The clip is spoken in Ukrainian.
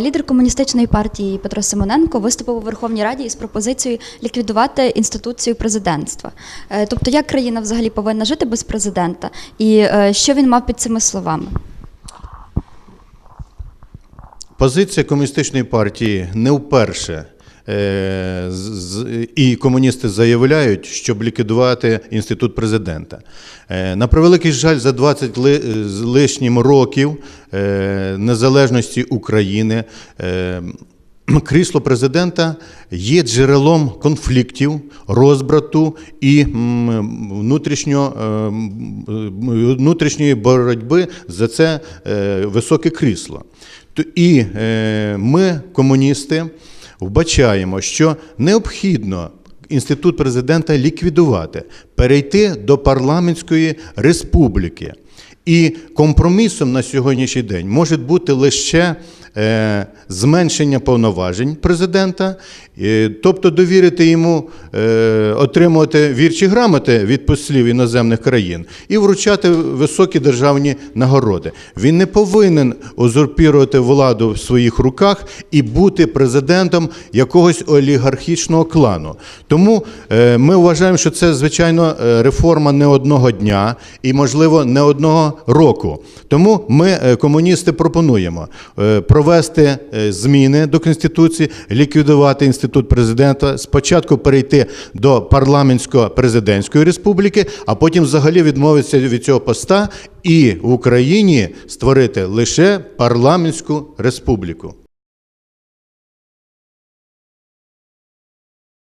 Лідер комуністичної партії Петро Симоненко виступив у Верховній Раді із пропозицією ліквідувати інституцію президентства. Е, Тобто, як країна взагалі повинна жити без президента, і е, що він мав під цими словами? Позиція комуністичної партії не вперше. Е, І комуністи заявляють, щоб ліквідувати інститут президента. Е, На превеликий жаль, за 20 ли- з лишнім років е, незалежності України крісло президента є джерелом конфліктів, розбрату і внутрішньо, внутрішньої боротьби за це високе крісло. І ми, комуністи, вбачаємо, що необхідно інститут президента ліквідувати, перейти до парламентської республіки. І компромісом на сьогоднішній день може бути лише зменшення повноважень президента, е, тобто довірити йому е, отримувати вірчі грамоти від послів іноземних країн і вручати високі державні нагороди. Він не повинен узурпірувати владу в своїх руках і бути президентом якогось олігархічного клану. Тому е, ми вважаємо, що це звичайно е, реформа не одного дня і, можливо, не одного року. Тому ми, е, комуністи, пропонуємо е, провести е, зміни до Конституції, ліквідувати інститут президента, спочатку перейти до парламентсько-президентської республіки, а потім взагалі відмовитися від цього поста і в Україні створити лише парламентську республіку.